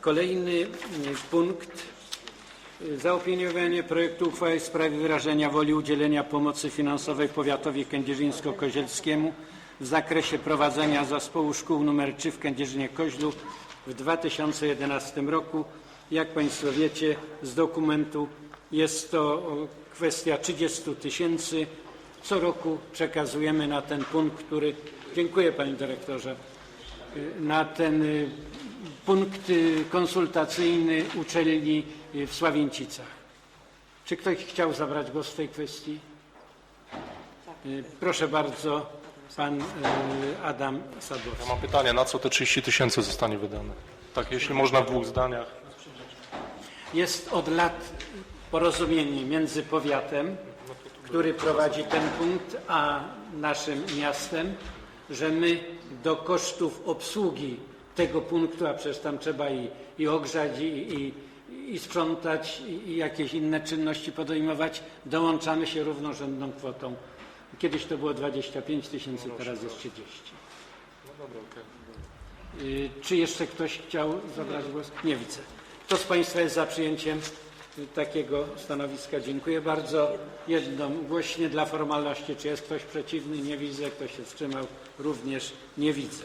Kolejny y, punkt. y, Zaopiniowanie projektu uchwały w sprawie wyrażenia woli udzielenia pomocy finansowej powiatowi kędzierzyńsko-kozielskiemu w zakresie prowadzenia zespołu szkół nr 3 w Kędzierzynie-Koźlu w 2011 roku. Jak Państwo wiecie z dokumentu jest to kwestia 30 tysięcy. Co roku przekazujemy na ten punkt, który... Dziękuję Panie Dyrektorze na ten y, punkt konsultacyjny uczelni y, w Sławięcicach. Czy ktoś chciał zabrać głos w tej kwestii? Y, Proszę bardzo, pan y, Adam Ja Sadowski. mam pytanie, na co te 30 tysięcy zostanie wydane? Tak, jeśli można w dwóch zdaniach. Jest od lat porozumienie między powiatem, który prowadzi ten punkt, a naszym miastem, że my do kosztów obsługi tego punktu, a przecież tam trzeba i, i ogrzać, i, i, i sprzątać, i, i jakieś inne czynności podejmować, dołączamy się równorzędną kwotą. Kiedyś to było 25 tysięcy, teraz jest 30. Y, Czy jeszcze ktoś chciał zabrać głos? Nie widzę. Kto z Państwa jest za przyjęciem y, takiego stanowiska? Dziękuję bardzo. Jednogłośnie dla formalności. Czy jest ktoś przeciwny? Nie widzę. Kto się wstrzymał? Również nie widzę.